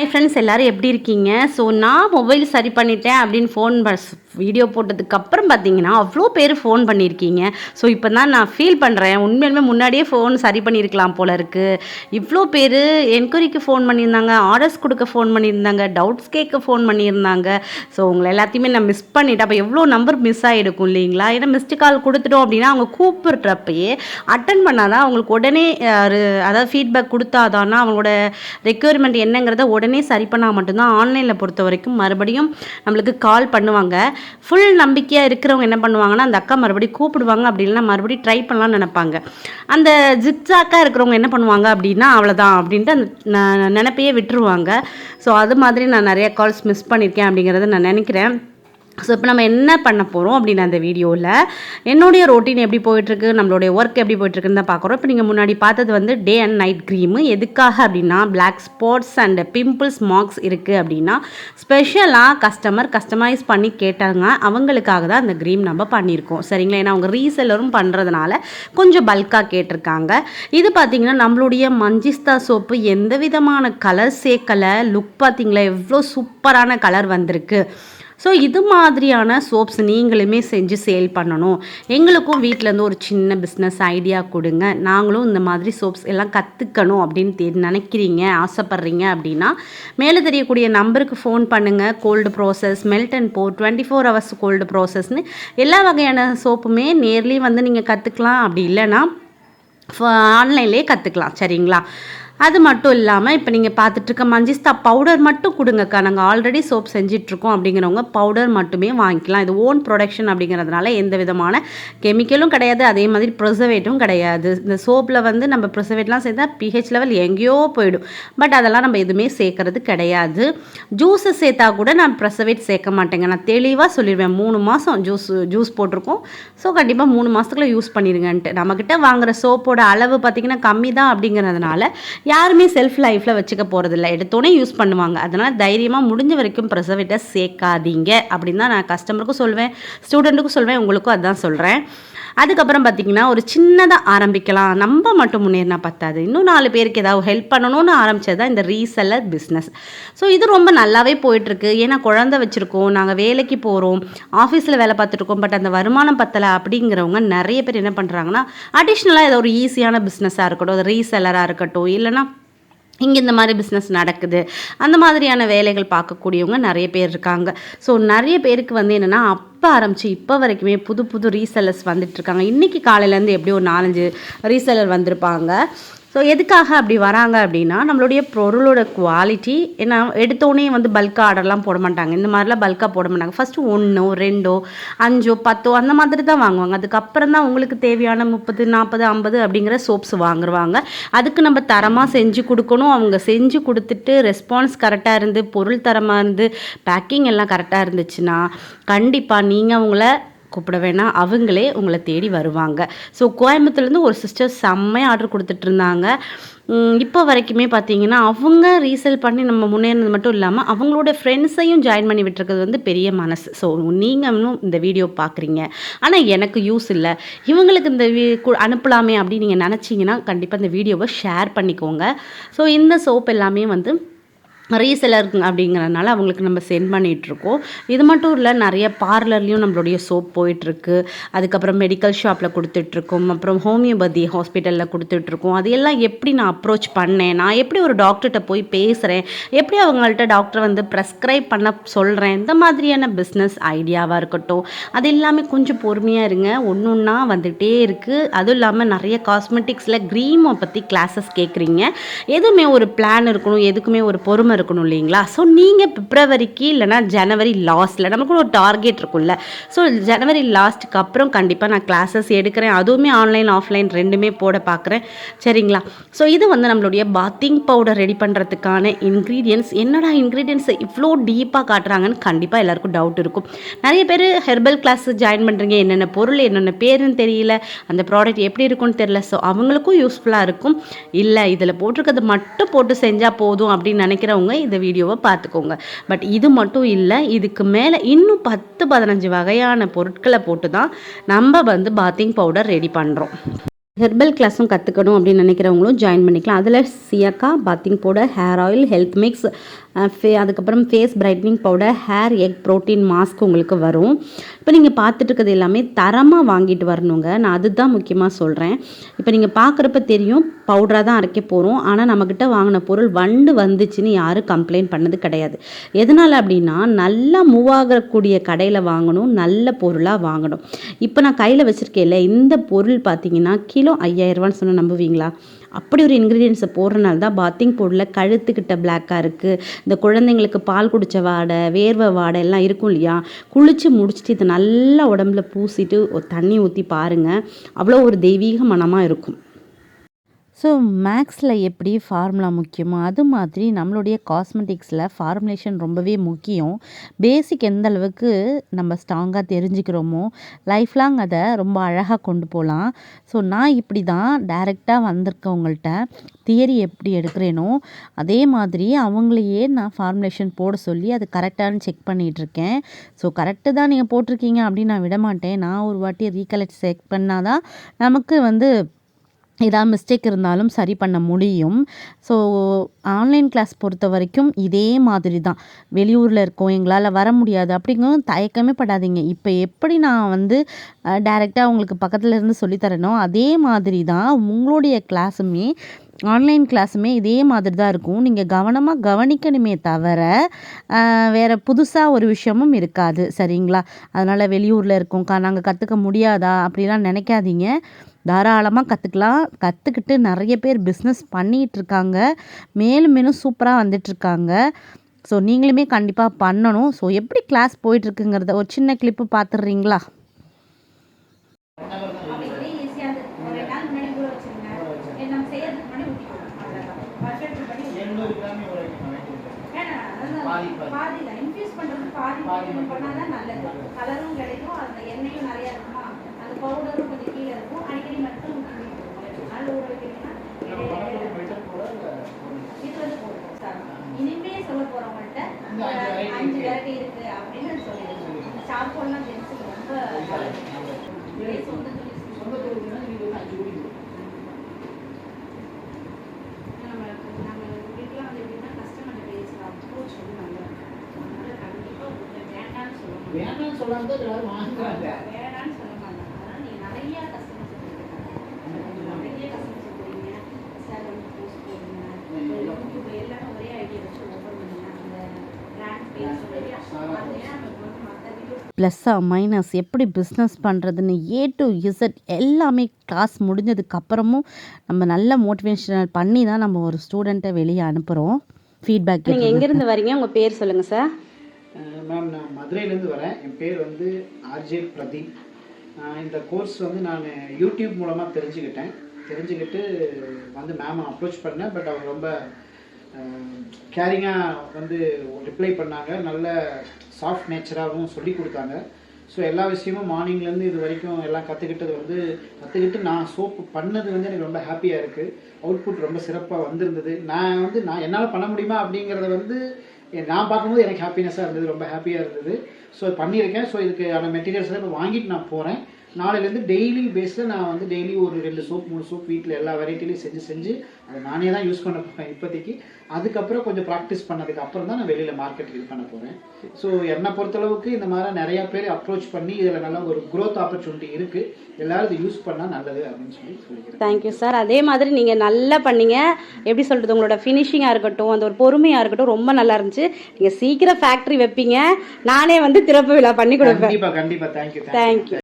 Hi friends எல்லோரும் எப்படி இருக்கீங்க? ஸோ நான் மொபைல் சரி பண்ணிட்டேன் அப்படின்னு ஃபோன் வீடியோ போட்டதுக்கப்புறம் பார்த்தீங்கன்னா அவ்வளோ பேர் ஃபோன் பண்ணியிருக்கீங்க ஸோ இப்போ தான் நான் ஃபீல் பண்ணுறேன் உண்மையிலுமே முன்னாடியே ஃபோன் சரி பண்ணியிருக்கலாம் போல இருக்குது இவ்வளோ பேர் என்கொயரிக்கு ஃபோன் பண்ணியிருந்தாங்க ஆர்டர்ஸ் கொடுக்க ஃபோன் பண்ணியிருந்தாங்க டவுட்ஸ் கேட்க ஃபோன் பண்ணியிருந்தாங்க. ஸோ உங்களை எல்லாத்தையுமே நான் மிஸ் பண்ணிட்டேன். அப்போ எவ்வளோ நம்பர் மிஸ் ஆகிருக்கும் இல்லைங்களா? ஏன்னா மிஸ்டு கால் கொடுத்துட்டோம் அப்படின்னா அவங்க கூப்பிடுறப்பயே அட்டன் பண்ணாதான் அவங்களுக்கு உடனே அதாவது ஃபீட்பேக் கொடுத்தாதானா அவங்களோட ரெக்யர்மெண்ட் என்னங்கிறத உடனே உடனே சரி பண்ணால் மட்டும்தான் ஆன்லைனில் பொறுத்த வரைக்கும் மறுபடியும் நம்மளுக்கு கால் பண்ணுவாங்க. ஃபுல் நம்பிக்கையாக இருக்கிறவங்க என்ன பண்ணுவாங்கன்னா அந்த அக்கா மறுபடியும் கூப்பிடுவாங்க. அப்படி மறுபடியும் ட்ரை பண்ணலாம்னு நினைப்பாங்க. அந்த ஜிக்ஸாக்காக இருக்கிறவங்க என்ன பண்ணுவாங்க அப்படின்னா அவ்வளோதான் அப்படின்ட்டு அந்த நினப்பையே விட்டுருவாங்க. ஸோ அது மாதிரி நான் நிறைய கால்ஸ் மிஸ் பண்ணியிருக்கேன் அப்படிங்கிறத நான் நினைக்கிறேன். ஸோ இப்போ நம்ம என்ன பண்ண போகிறோம் அப்படின்னு அந்த வீடியோவில் என்னுடைய ரொட்டீன் எப்படி போயிட்டுருக்கு நம்மளுடைய ஒர்க் எப்படி போயிட்டுருக்குன்னு தான் பார்க்குறோம். இப்போ நீங்கள் முன்னாடி பார்த்தது வந்து டே அண்ட் நைட் க்ரீமு எதுக்காக அப்படின்னா black spots and pimples marks இருக்குது அப்படின்னா ஸ்பெஷலாக கஸ்டமர் கஸ்டமைஸ் பண்ணி கேட்டாங்க. அவங்களுக்காக தான் அந்த க்ரீம் நம்ம பண்ணியிருக்கோம். சரிங்களா? ஏன்னா அவங்க ரீசெல்லரும் பண்ணுறதுனால கொஞ்சம் பல்காக கேட்டிருக்காங்க. இது பார்த்திங்கன்னா நம்மளுடைய மஞ்சிஸ்தா சோப்பு எந்த விதமான கலர் சேர்க்கலை. லுக் பார்த்திங்களா? எவ்வளோ சூப்பரான கலர் வந்திருக்கு. ஸோ இது மாதிரியான சோப்ஸ் நீங்களுமே செஞ்சு சேல் பண்ணணும். எங்களுக்கும் வீட்டிலேருந்து ஒரு சின்ன பிஸ்னஸ் ஐடியா கொடுங்க. நாங்களும் இந்த மாதிரி சோப்ஸ் எல்லாம் கற்றுக்கணும் அப்படின்னு நினைக்கிறீங்க ஆசைப்பட்றீங்க அப்படின்னா மேலே தெரியக்கூடிய நம்பருக்கு ஃபோன் பண்ணுங்கள் கோல்டு ப்ராசஸ் மெல்ட் அண்ட் போ டுவெண்ட்டி ஃபோர் ஹவர்ஸ் கோல்டு ப்ராசஸ்னு எல்லா வகையான சோப்புமே நேர்லேயும் வந்து நீங்கள் கற்றுக்கலாம் அப்படி இல்லைன்னா ஆன்லைன்லேயே கற்றுக்கலாம் சரிங்களா? அது மட்டும் இல்லாமல் இப்போ நீங்கள் பார்த்துட்ருக்க மஞ்சிஸ்தா பவுடர் மட்டும் கொடுங்கக்கா. நாங்கள் ஆல்ரெடி சோப் செஞ்சிட்ருக்கோம் அப்படிங்கிறவங்க பவுடர் மட்டுமே வாங்கிக்கலாம். இது ஓன் ப்ரொடக்ஷன் அப்படிங்கிறதுனால எந்த விதமான கெமிக்கலும் கிடையாது. அதே மாதிரி ப்ரிசர்வேட்டும் கிடையாது. இந்த சோப்பில் வந்து நம்ம ப்ரிசர்வேட்லாம் சேர்த்தா பிஹெச் லெவல் எங்கேயோ போயிடும். பட் அதெல்லாம் நம்ம எதுவுமே சேர்க்கறது கிடையாது. ஜூஸை சேர்த்தா கூட நான் ப்ரிசர்வேட் சேர்க்க மாட்டேங்க. நான் தெளிவாக சொல்லிடுவேன் மூணு மாதம் ஜூஸ் ஜூஸ் போட்டிருக்கோம். ஸோ கண்டிப்பாக மூணு மாதத்துக்குள்ளே யூஸ் பண்ணிடுங்கன்ட்டு. நம்மக்கிட்ட வாங்குகிற சோப்போட அளவு பார்த்திங்கன்னா கம்மி தான் அப்படிங்கிறதுனால யாருமே செல்ஃப் லைஃப்பில் வச்சுக்க போகிறதில்ல எடுத்தோடனே யூஸ் பண்ணுவாங்க. அதனால் தைரியமாக முடிஞ்ச வரைக்கும் ப்ரெசர்வேட்டர் சேர்க்காதீங்க. அப்படின்னு தான் நான் கஸ்டமருக்கும் சொல்வேன். ஸ்டூடெண்ட்டுக்கும் சொல்வேன். உங்களுக்கும் அதுதான் சொல்கிறேன் அதுக்கப்புறம் பார்த்திங்கன்னா ஒரு சின்னதாக ஆரம்பிக்கலாம். நம்ம மட்டும் முன்னேறினா பத்தாது. இன்னும் நாலு பேருக்கு ஏதாவது ஹெல்ப் பண்ணணும்னு ஆரம்பித்தது தான் இந்த ரீசெல்லர் பிஸ்னஸ் ஸோ இது ரொம்ப நல்லாவே போயிட்டுருக்கு. ஏன்னா குழந்த வச்சுருக்கோம். நாங்கள் வேலைக்கு போகிறோம் ஆஃபீஸில் வேலை பார்த்துட்ருக்கோம் பட் அந்த வருமானம் பத்தலை அப்படிங்கிறவங்க நிறைய பேர் என்ன பண்ணுறாங்கன்னா அடிஷ்னலாக ஏதோ ஒரு ஈஸியான பிஸ்னஸாக இருக்கட்டும் அது ரீசெல்லராக இருக்கட்டும். இல்லைனா இங்கே இந்த மாதிரி பிஸ்னஸ் நடக்குது. அந்த மாதிரியான வேலைகள் பார்க்கக்கூடியவங்க நிறைய பேர் இருக்காங்க. ஸோ நிறைய பேருக்கு வந்து என்னென்னா அப்போ ஆரம்பித்து இப்போ வரைக்குமே புது புது ரீசெல்லர்ஸ் வந்துட்டுருக்காங்க இன்றைக்கி காலையிலேருந்து எப்படி ஒரு நாலஞ்சு ரீசெல்லர் வந்திருப்பாங்க. ஸோ எதுக்காக அப்படி வராங்க அப்படின்னா நம்மளுடைய பொருளோட குவாலிட்டி ஏன்னா எடுத்தோடனே வந்து பல்காக ஆர்டர்லாம் போட மாட்டாங்க. இந்த மாதிரிலாம் பல்காக போட மாட்டாங்க. ஃபஸ்ட்டு ஒன்றோ ரெண்டோ அஞ்சோ பத்தோ அந்த மாதிரி தான் வாங்குவாங்க. அதுக்கப்புறம் தான் உங்களுக்கு தேவையான முப்பது நாற்பது ஐம்பது அப்படிங்கிற சோப்ஸ் வாங்குவாங்க. அதுக்கு நம்ம தரமாக செஞ்சு கொடுக்கணும். அவங்க செஞ்சு கொடுத்துட்டு ரெஸ்பான்ஸ் கரெக்டாக இருந்து பொருள் தரமாக இருந்து பேக்கிங் எல்லாம் கரெக்டாக இருந்துச்சுன்னா கண்டிப்பாக நீங்கள் அவங்கள கூப்பிட வேணாம். அவங்களே உங்களை தேடி வருவாங்க. ஸோ கோயம்புத்தூர்லேருந்து ஒரு சிஸ்டர் செம்மையாக ஆர்டர் கொடுத்துட்ருந்தாங்க இப்போ வரைக்குமே பார்த்தீங்கன்னா அவங்க ரீசேல் பண்ணி நம்ம முன்னேறினது மட்டும் இல்லாமல் அவங்களோட ஃப்ரெண்ட்ஸையும் ஜாயின் பண்ணி விட்டுருக்கிறது வந்து பெரிய மனசு. ஸோ நீங்களும் இந்த வீடியோ பார்க்குறீங்க ஆனால் எனக்கு யூஸ் இல்லை. இவங்களுக்கு இந்த அனுப்பலாமே அப்படின்னு நீங்கள் நினச்சிங்கன்னா கண்டிப்பாக இந்த வீடியோவை ஷேர் பண்ணிக்கோங்க. ஸோ இந்த சோப் எல்லாமே வந்து ரீசெலர் அப்படிங்கிறதுனால அவங்களுக்கு நம்ம சென்ட் பண்ணிகிட்ருக்கோம் இது மட்டும் இல்லை நிறைய பார்லர்லேயும் நம்மளுடைய சோப் போயிட்டுருக்கு. அதுக்கப்புறம் மெடிக்கல் ஷாப்பில் கொடுத்துட்ருக்கோம் அப்புறம் ஹோமியோபதி ஹாஸ்பிட்டலில் கொடுத்துட்ருக்கோம் அது எல்லாம் எப்படி நான் அப்ரோச் பண்ணேன்? நான் எப்படி ஒரு டாக்டர்கிட்ட போய் பேசுகிறேன் எப்படி அவங்கள்ட்ட டாக்டர் வந்து ப்ரெஸ்கிரைப் பண்ண சொல்கிறேன் இந்த மாதிரியான பிஸ்னஸ் ஐடியாவாக இருக்கட்டும். அது எல்லாமே கொஞ்சம் பொறுமையாக இருங்க. ஒன்று ஒன்றா வந்துகிட்டே இருக்குது அதுவும் இல்லாமல் நிறைய காஸ்மெட்டிக்ஸில் க்ரீமை பற்றி கிளாஸஸ் கேட்குறீங்க எதுவுமே ஒரு பிளான் இருக்கணும். எதுக்குமே ஒரு பொறுமை இருக்கணும் இல்லைங்களா? ஸோ நீங்கள் பிப்ரவரிக்கு இல்லைனா ஜனவரி லாஸ்ட்டில் நமக்கு ஒரு டார்கெட் இருக்கும்ல. ஸோ ஜனவரி லாஸ்ட்டுக்கு அப்புறம் கண்டிப்பாக நான் கிளாஸஸ் எடுக்கிறேன். அதுவுமே ஆன்லைன் ஆஃப்லைன் ரெண்டுமே போட பார்க்குறேன் சரிங்களா? ஸோ இது வந்து நம்மளுடைய பாத்திங் பவுடர் ரெடி பண்ணுறதுக்கான இன்க்ரீடியன்ஸ் என்னடா இன்க்ரீடியன்ஸ் இவ்வளோ டீப்பாக காட்டுறாங்கன்னு கண்டிப்பாக எல்லாருக்கும் டவுட் இருக்கும். நிறைய பேர் ஹெர்பல் கிளாஸ் ஜாயின் பண்ணுறீங்க என்னென்ன பொருள் என்னென்ன பேருன்னு தெரியல. அந்த ப்ராடக்ட் எப்படி இருக்கும்னு தெரியல. ஸோ அவங்களுக்கும் யூஸ்ஃபுல்லாக இருக்கும். இல்லை இதில் போட்டிருக்கிறது மட்டும் போட்டு செஞ்சால் போதும் அப்படின்னு நினைக்கிறவங்க பார்க்குறவங்க இந்த வீடியோவை பார்த்துக்கோங்க. பட் இது மட்டும் இல்லை இதுக்கு மேலே இன்னும் பத்து பதினஞ்சு வகையான பொருட்களை போட்டு தான் நம்ம வந்து பாத்திங் பவுடர் ரெடி பண்ணுறோம் ஹெர்பல் கிளாஸும் கற்றுக்கணும் அப்படின்னு நினைக்கிறவங்களும் ஜாயின் பண்ணிக்கலாம். அதில் shikakai bathing powder hair oil health mix ஃபே அதுக்கப்புறம் face brightening powder hair egg protein mask உங்களுக்கு வரும். இப்போ நீங்கள் பார்த்துட்டு இருக்கிறது எல்லாமே தரமாக வாங்கிட்டு வரணுங்க. நான் அதுதான் முக்கியமாக சொல்கிறேன் இப்போ நீங்கள் பார்க்குறப்ப தெரியும் பவுடராக தான் அரைக்க போகிறோம் ஆனால் நம்மக்கிட்ட வாங்கின பொருள் வண்டு வந்துச்சுன்னு யாரும் கம்ப்ளைண்ட் பண்ணது கிடையாது. எதனால் அப்படின்னா நல்லா மூவ் ஆகக்கூடிய கடையில் வாங்கணும் நல்ல பொருளாக வாங்கணும். இப்போ நான் கையில் வச்சுருக்கேன்ல இந்த பொருள் பார்த்தீங்கன்னா கிலோ ஐயாயிரரூவான்னு சொன்னால் நம்புவீங்களா? அப்படி ஒரு இன்க்ரீடியன்ஸை போடுறனால தான் பாத்திங் பவுடரில் கழுத்துக்கிட்ட பிளாக்காக இருக்குது இந்த குழந்தைங்களுக்கு பால் குடித்த வாடை வேர்வை வாடை எல்லாம் இருக்கும் இல்லையா? குளித்து முடிச்சுட்டு இதை நல்லா உடம்புல பூசிட்டு தண்ணி ஊற்றி பாருங்கள் அவ்வளோ ஒரு தெய்வீக மனமாக இருக்கும். ஸோ மேக்ஸில் எப்படி ஃபார்முலா முக்கியமோ அது மாதிரி நம்மளுடைய காஸ்மெட்டிக்ஸில் ஃபார்முலேஷன் ரொம்பவே முக்கியம். பேசிக் எந்த அளவுக்கு நம்ம ஸ்ட்ராங்காக தெரிஞ்சுக்கிறோமோ லைஃப் லாங் அதை ரொம்ப அழகாக கொண்டு போகலாம் ஸோ நான் இப்படி தான் டைரெக்டாக வந்திருக்கவங்கள்ட்ட தியரி எப்படி எடுக்கிறேனோ அதே மாதிரி அவங்களையே நான் ஃபார்முலேஷன் போட சொல்லி அது கரெக்டானு செக் பண்ணிகிட்ருக்கேன் ஸோ கரெக்டு தான் நீங்கள் போட்டிருக்கீங்க அப்படின்னு நான் விட மாட்டேன் நான் ஒரு வாட்டி ரீகலெக்ட் செக் பண்ணால் தான் நமக்கு வந்து ஏதாவது மிஸ்டேக் இருந்தாலும் சரி பண்ண முடியும். ஸோ ஆன்லைன் கிளாஸ் பொறுத்த வரைக்கும் இதே மாதிரி தான் வெளியூரில் இருக்கோம் எங்களால் வர முடியாது. அப்படிங்கும் தயக்கமே படாதீங்க. இப்போ எப்படி நான் வந்து டைரெக்டாக உங்களுக்கு பக்கத்தில் இருந்து சொல்லித்தரனோ அதே மாதிரி தான் உங்களுடைய கிளாஸுமே ஆன்லைன் கிளாஸுமே இதே மாதிரி தான் இருக்கும். நீங்கள் கவனமாக கவனிக்கணுமே தவிர வேறு புதுசாக ஒரு விஷயமும் இருக்காது. சரிங்களா? அதனால் வெளியூரில் இருக்கோம்க்கா நாங்கள் கற்றுக்க முடியாதா? அப்படிலாம் நினைக்காதீங்க. தாராளமாக கற்றுக்கலாம் கற்றுக்கிட்டு நிறைய பேர் பிஸ்னஸ் பண்ணிகிட்ருக்காங்க மேலும் மேலும் சூப்பராக வந்துட்டுருக்காங்க ஸோ நீங்களுமே கண்டிப்பாக பண்ணணும். ஸோ எப்படி கிளாஸ் போயிட்டுருக்குங்கிறத ஒரு சின்ன கிளிப்பு பார்த்துடுறீங்களா எண்ணூறு கிராம் ஊற வைக்கணும் வைக்கிறது பாதி பாதி பாதியில் இன்ஃபியூஸ் பண்ணுறது பாதி பாதி பண்ணால் தான் நல்லது கலரும் கிடைக்கும் அந்த எண்ணெயும் நிறையா இருக்குமா அந்த பவுடரும் கொஞ்சம் கீழே இருக்கும் அடிக்கடி மட்டும் நாள் ஊற வைக்கிறீங்கன்னா இது வந்து போடுவோம் சார். இனிமே சொல்ல போகிறவங்கள்ட்ட இந்த அஞ்சு. விரட்டி இருக்கு. அப்படின்னு சொல்லிடுவோம் ஷாம்பூலாம் ஜென்ஸுக்கு ரொம்ப நம்ம நம்ம வீட்டில் வந்து எப்படின்னா கஸ்டமர் பேசுகிற அப்ரோச் வந்து நல்லா இருக்கும். அதனால கண்டிப்பாக வேண்டாம்னு சொல்ல மாட்டோம் வேணாம்னு சொல்லாம தான் எல்லாரும் வாங்குறாங்க வேணாம்னு சொல்ல மாட்டாங்க அதனால் நீங்கள் நிறைய கஸ்டமர்ஸ் நிறைய கஸ்டமர்ஸ் போறீங்க சார் வந்து போஸ்ட் போடுங்க யூடியூப் எல்லாமே ஒரே ஐடியா வச்சு ஓப்பன் பண்ணுங்க அந்த பிராண்ட் பேஜ் பார்த்தீங்கன்னா நமக்கு வந்து மற்ற வீடியோ ப்ளஸ்ஸாக மைனஸ் எப்படி பிஸ்னஸ் பண்ணுறதுன்னு ஏ டு இசட் எல்லாமே கிளாஸ் முடிஞ்சதுக்கப்புறமும் நம்ம நல்ல மோட்டிவேஷனல் பண்ணி தான் நம்ம ஒரு ஸ்டூடெண்ட்டை வெளியே அனுப்புகிறோம் ஃபீட்பேக் நீங்கள் எங்கேருந்து வரீங்க? உங்கள் பேர் சொல்லுங்கள் சார் மேம் நான் மதுரையிலேருந்து வரேன். என் பேர் வந்து ஆர்ஜே பிரதீப். இந்த கோர்ஸ் வந்து நான் யூடியூப் மூலமாக தெரிஞ்சுக்கிட்டேன். தெரிஞ்சுக்கிட்டு வந்து மேம் அப்ரோச் பண்ணேன். பட் அவங்க ரொம்ப கேரிங்காக வந்து ரிப்ளை பண்ணாங்க. நல்ல சாஃப்ட் நேச்சராகவும் சொல்லி கொடுத்தாங்க. ஸோ எல்லா விஷயமும் மார்னிங்லேருந்து இது வரைக்கும் எல்லாம் கற்றுக்கிட்டது வந்து கற்றுக்கிட்டு நான் சோப்பு பண்ணது வந்து எனக்கு ரொம்ப ஹாப்பியாக இருக்குது அவுட்புட் ரொம்ப சிறப்பாக வந்திருந்தது. நான் வந்து நான் என்னால் பண்ண முடியுமா அப்படிங்கிறத வந்து நான் பார்க்கும்போது எனக்கு ஹாப்பினஸாக இருந்தது. ரொம்ப ஹாப்பியாக இருந்தது. ஸோ பண்ணியிருக்கேன். ஸோ இதுக்கான மெட்டீரியல்ஸ் எல்லாம் இப்போ வாங்கிட்டு நான் போகிறேன் நாளையிலேருந்து டெய்லி பேஸில் நான் வந்து டெய்லி ஒரு ரெண்டு சோப் மூணு சோப் வீட்டில் எல்லா வெரைட்டிலையும் செஞ்சு செஞ்சு அதை நானே தான் யூஸ் பண்ண போகிறேன் இப்போதைக்கு. அதுக்கப்புறம் கொஞ்சம் ப்ராக்டிஸ் பண்ணதுக்கு அப்புறம் தான் நான் வெளியில் மார்க்கெட் இது பண்ண போகிறேன் ஸோ என்னை பொறுத்தளவுக்கு இந்த மாதிரி நிறையா பேர் அப்ரோச் பண்ணி இதில் நல்ல ஒரு growth ஆப்பர்ச்சுனிட்டி இருக்குது எல்லாரும் இதை யூஸ் பண்ணால் நல்லது அப்படின்னு சொல்லி சொல்லிக்கிறேன். தேங்க்யூ சார் அதே மாதிரி நீங்கள் நல்லா பண்ணீங்க. எப்படி சொல்கிறது உங்களோட ஃபினிஷிங்காக இருக்கட்டும் அந்த ஒரு பொறுமையாக இருக்கட்டும் ரொம்ப நல்லா இருந்துச்சு. நீங்கள் சீக்கிரம் ஃபேக்ட்ரி வைப்பீங்க. நானே வந்து திறப்பு விழா பண்ணி கொடுப்பேன். கண்டிப்பாக கண்டிப்பாக தேங்க்யூ தேங்க்யூ